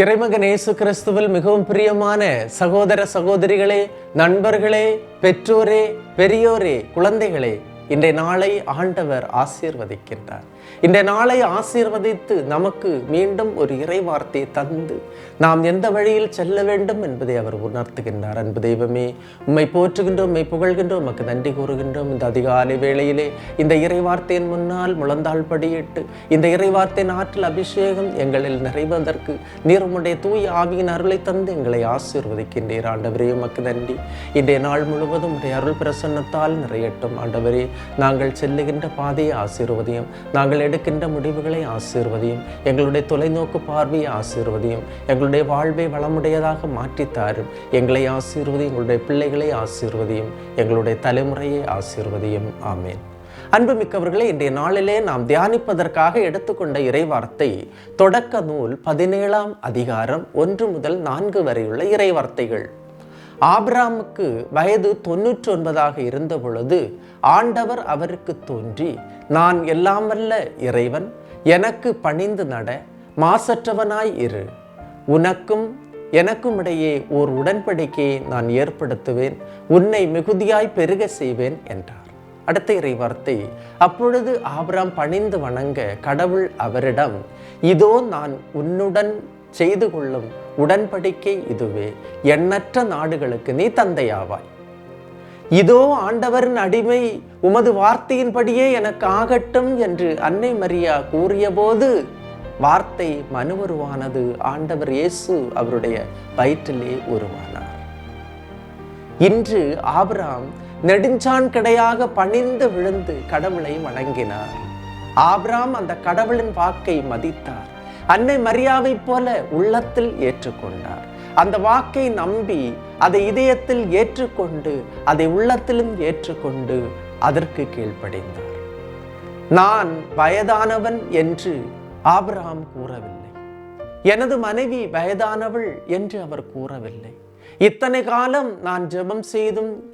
இறைமகன் இயேசு கிறிஸ்துவில் மிகவும் பிரியமான சகோதர சகோதரிகளே நண்பர்களே பெற்றோரே பெரியோரே குழந்தைகளே இன்றைய நாளை ஆண்டவர் ஆசீர்வதிக்கின்றார். இந்த நாளை ஆசீர்வதித்து நமக்கு மீண்டும் ஒரு இறை வார்த்தையை தந்து நாம் எந்த வழியில் செல்ல வேண்டும் என்பதை அவர் உணர்த்துகின்றார். அன்பு தெய்வமே உம்மை போற்றுகின்றோம் உம்மை புகழ்கின்றோம் உமக்கு நன்றி கூறுகின்றோம். இந்த அதிகாலை வேளையிலே இந்த இறை வார்த்தையின் முன்னால் முழந்தாள் படியிட்டு இந்த இறை வார்த்தையின் ஆற்றல் அபிஷேகம் எங்களில் நிறைவதற்கு நீர் உம்முடைய தூய ஆவியின் அருளை தந்து எங்களை ஆசீர்வதிக்கின்றீர். ஆண்டவரே உமக்கு நன்றி. இன்றைய நாள் முழுவதும் உடைய அருள் பிரசன்னத்தால் நிறையட்டும். ஆண்டவரே நாங்கள் செல்லுகின்ற பாதையை ஆசீர்வதியும். நாங்கள் எடுக்கின்ற முடிவுகளை ஆசீர்வதியும். எங்களுடைய தொலைநோக்கு பார்வையை ஆசீர்வதியும். எங்களுடைய வாழ்வை வளமுடையதாக மாற்றித்தாரும். எங்களை ஆசீர்வதி எங்களுடைய பிள்ளைகளை ஆசீர்வதியும். எங்களுடைய தலைமுறையை ஆசீர்வதியும். ஆமேன். அன்புமிக்கவர்களே இன்றைய நாளிலே நாம் தியானிப்பதற்காக எடுத்துக்கொண்ட இறைவார்த்தை தொடக்க நூல் பதினேழாம் அதிகாரம் ஒன்று முதல் நான்கு வரையுள்ள இறைவார்த்தைகள். ஆப்ராமுக்கு வயது தொன்னூற்றி ஒன்பதாக இருந்த பொழுது ஆண்டவர் அவருக்கு தோன்றி நான் எல்லாம் வல்ல இறைவன் எனக்கு பணிந்து நட மாசற்றவனாய் இரு. உனக்கும் எனக்கும் இடையே ஓர் உடன்படிக்கையை நான் ஏற்படுத்துவேன் உன்னை மிகுதியாய் பெருக செய்வேன் என்றார். அடுத்த இறை வார்த்தை அப்பொழுது ஆபிராம் பணிந்து வணங்க கடவுள் அவரிடம் இதோ நான் உன்னுடன் செய்து கொள்ளும் உடன்படிக்கை இதுவே. எண்ணற்ற நாடுகளுக்கு நீ தந்தையாவாய். இதோ ஆண்டவரின் அடிமை உமது வார்த்தையின்படியே எனக்கு ஆகட்டும் என்று அன்னை மரியா கூறியபோது வார்த்தை மனுவருவானது ஆண்டவர் இயேசு அவருடைய வயிற்றிலே உருவானார். இன்று ஆபிராம் நெடுஞ்சான் கிடையாக பணிந்து விழுந்து கடவுளை வணங்கினார். ஆபிராம் அந்த கடவுளின் வாக்கை மதித்தார். அன்னை மரியாவைப் போல உள்ளத்தில் ஏற்றுக்கொண்டார். அந்த வாக்கை நம்பி அதை இதயத்தில் ஏற்றுக்கொண்டு அதை உள்ளத்திலும் ஏற்றுக்கொண்டு அதற்கு கீழ்ப்படைந்தார். நான் வயதானவன் என்று ஆபிரகாம் கூறவில்லை. எனது மனைவி வயதானவள் என்று அவர் கூறவில்லை. இத்தனை காலம் நான் ஜெபம் செய்தும்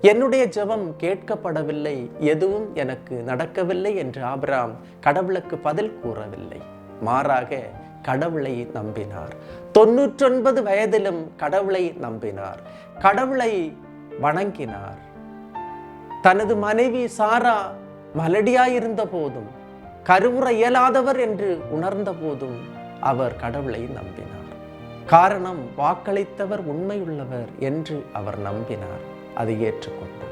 என்னுடைய ஜெபம் கேட்கப்படவில்லை எதுவும் எனக்கு நடக்கவில்லை என்று ஆபிராம் கடவுளுக்கு பதில் கூறவில்லை. மாறாக கடவுளை நம்பினார். தொன்னூற்றொன்பது வயதிலும் கடவுளை நம்பினார். கடவுளை வணங்கினார். தனது மனைவி சாரா மலடியாயிருந்த போதும் கருவுற இயலாதவர் என்று உணர்ந்த போதும் அவர் கடவுளை நம்பினார். காரணம் வாக்களித்தவர் உண்மையுள்ளவர் என்று அவர் நம்பினார். அதை ஏற்றுக்கொண்டார்.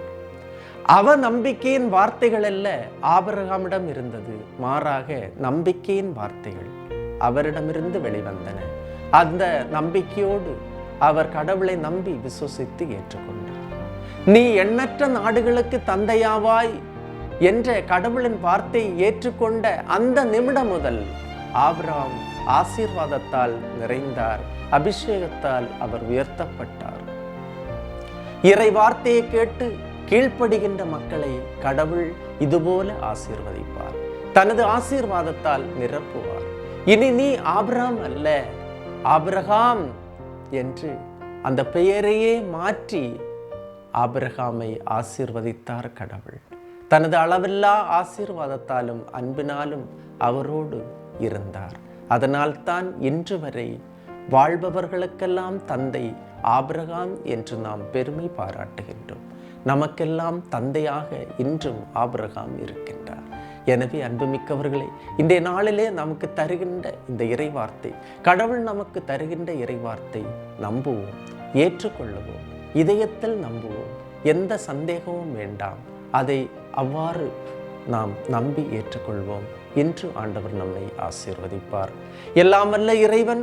அவ நம்பிக்கையின் வார்த்தைகள் அல்ல ஆபரகாமிடம் இருந்தது. மாறாக நம்பிக்கையின் வார்த்தைகள் அவரிடமிருந்து வெளிவந்தன. அந்த நம்பிக்கையோடு அவர் கடவுளை நம்பி விசுவசித்து ஏற்றுக்கொண்டார். நீ எண்ணற்ற நாடுகளுக்கு தந்தையாவாய் என்ற கடவுளின் வார்த்தையை ஏற்றுக்கொண்ட அந்த நிமிடம் முதல் ஆபிராம் ஆசீர்வாதத்தால் நிறைந்தார் அபிஷேகத்தால் அவர் உயர்த்தப்பட்டார். இறை வார்த்தையை கேட்டு கீழ்ப்படுகின்ற மக்களை கடவுள் இதுபோல ஆசீர்வதிப்பார். தனது ஆசீர்வாதத்தால் நிரப்புவார். இனி நீ ஆபிராம் அல்ல ஆபிரகாம் என்று அந்த பெயரையே மாற்றி ஆபிரகாமை ஆசீர்வதித்தார் கடவுள். தனது அளவில்லா ஆசீர்வாதத்தாலும் அன்பினாலும் அவரோடு இருந்தார். அதனால்தான் இன்று வரை வாழ்பவர்களுக்கெல்லாம் தந்தை ஆபிரகாம் என்று நாம் பெருமை பாராட்டுகின்றோம். நமக்கெல்லாம் தந்தையாக இன்றும் ஆபிரகாம் இருக்கின்றார். எனவே அன்புமிக்கவர்களே இன்றைய நாளிலே நமக்கு தருகின்ற இந்த இறைவார்த்தை கடவுள் நமக்கு தருகின்ற இறைவார்த்தை நம்புவோம் ஏற்றுக்கொள்ளுவோம் இதயத்தில் நம்புவோம். எந்த சந்தேகமும் வேண்டாம். அதை அவ்வாறு நாம் நம்பி ஏற்றுக்கொள்வோம். இன்று ஆண்டவர் நம்மை ஆசீர்வதிப்பார். எல்லாம் இறைவன்